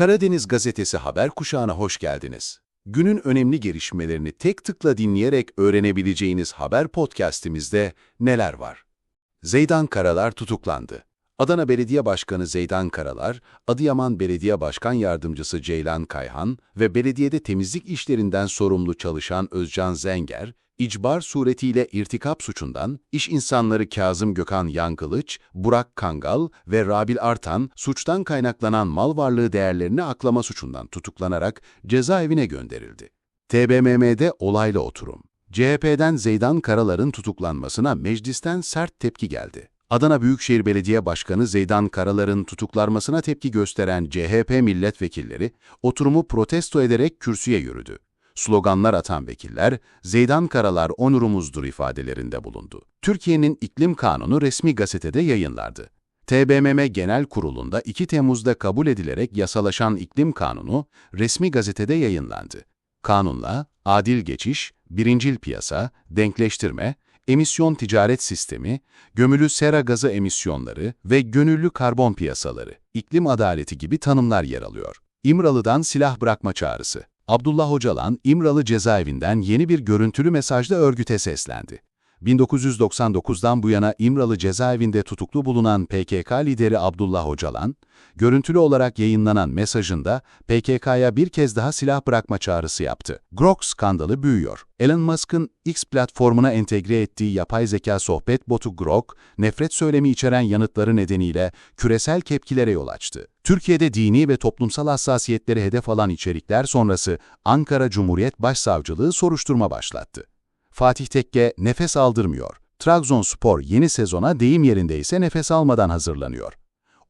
Karadeniz Gazetesi haber kuşağına hoş geldiniz. Günün önemli gelişmelerini tek tıkla dinleyerek öğrenebileceğiniz haber podcastimizde neler var? Zeydan Karalar tutuklandı. Adana Belediye Başkanı Zeydan Karalar, Adıyaman Belediye Başkan Yardımcısı Ceylan Kayhan ve belediyede temizlik işlerinden sorumlu çalışan Özcan Zenger, icbar suretiyle irtikap suçundan iş insanları Kazım Gökhan Yankılıç, Burak Kangal ve Rabil Artan suçtan kaynaklanan mal varlığı değerlerini aklama suçundan tutuklanarak cezaevine gönderildi. TBMM'de olaylı oturum. CHP'den Zeydan Karalar'ın tutuklanmasına meclisten sert tepki geldi. Adana Büyükşehir Belediye Başkanı Zeydan Karalar'ın tutuklanmasına tepki gösteren CHP milletvekilleri oturumu protesto ederek kürsüye yürüdü. Sloganlar atan vekiller, Zeydan Karalar onurumuzdur ifadelerinde bulundu. Türkiye'nin iklim kanunu resmi gazetede yayınlardı. TBMM Genel Kurulu'nda 2 Temmuz'da kabul edilerek yasalaşan iklim kanunu resmi gazetede yayınlandı. Kanunla adil geçiş, birincil piyasa, denkleştirme, emisyon ticaret sistemi, gömülü sera gazı emisyonları ve gönüllü karbon piyasaları, iklim adaleti gibi tanımlar yer alıyor. İmralı'dan silah bırakma çağrısı. Abdullah Hocalan, İmralı cezaevinden yeni bir görüntülü mesajla örgüte seslendi. 1999'dan bu yana İmralı cezaevinde tutuklu bulunan PKK lideri Abdullah Hocalan, görüntülü olarak yayınlanan mesajında PKK'ya bir kez daha silah bırakma çağrısı yaptı. Grok skandalı büyüyor. Elon Musk'ın X platformuna entegre ettiği yapay zeka sohbet botu Grok, nefret söylemi içeren yanıtları nedeniyle küresel kepkilere yol açtı. Türkiye'de dini ve toplumsal hassasiyetleri hedef alan içerikler sonrası Ankara Cumhuriyet Başsavcılığı soruşturma başlattı. Fatih Tekke nefes aldırmıyor. Trabzonspor yeni sezona deyim yerindeyse nefes almadan hazırlanıyor.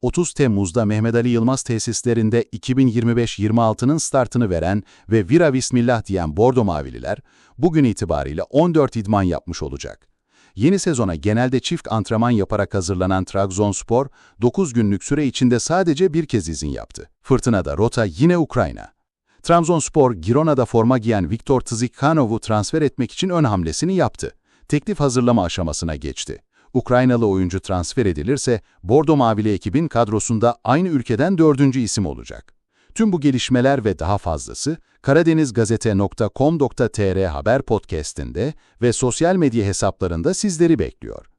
30 Temmuz'da Mehmet Ali Yılmaz tesislerinde 2025-26'nın startını veren ve Vira Bismillah diyen Bordo Mavililer, bugün itibariyle 14 idman yapmış olacak. Yeni sezona genelde çift antrenman yaparak hazırlanan Trabzonspor, 9 günlük süre içinde sadece bir kez izin yaptı. Fırtınada rota yine Ukrayna. Trabzonspor, Girona'da forma giyen Viktor Tzikanov'u transfer etmek için ön hamlesini yaptı. Teklif hazırlama aşamasına geçti. Ukraynalı oyuncu transfer edilirse, Bordo Mavili ekibin kadrosunda aynı ülkeden dördüncü isim olacak. Tüm bu gelişmeler ve daha fazlası karadenizgazete.com.tr haber podcast'inde ve sosyal medya hesaplarında sizleri bekliyor.